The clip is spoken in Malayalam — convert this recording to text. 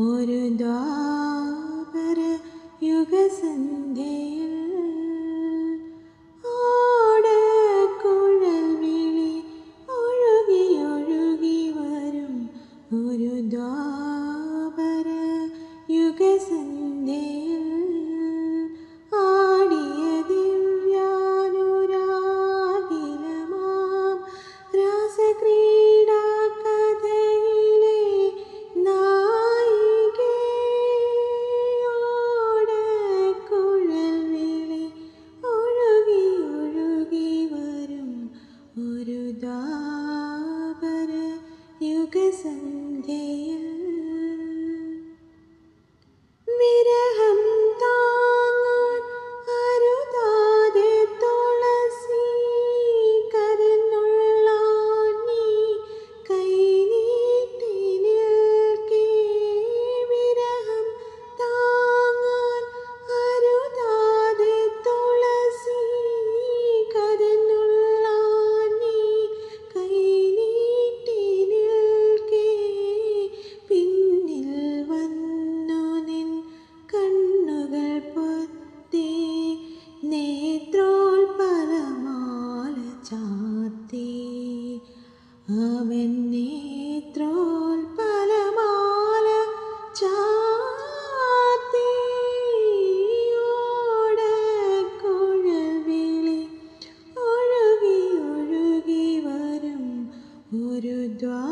ഒരു ദ്വാപര യുഗസന്ധ്യയിൽ ഓടക്കുഴൽ വിളി ഒഴുകി ഒഴുകി വരും. ഒരു ദ്വാപര യുഗസന്ധ്യയിൽ അവൻ നേത്രോൽപലമാല ചാത്തിയോടക്കുഴവിളി ഒഴുകി ഒഴുകി വരും ഒരു ദ്വാര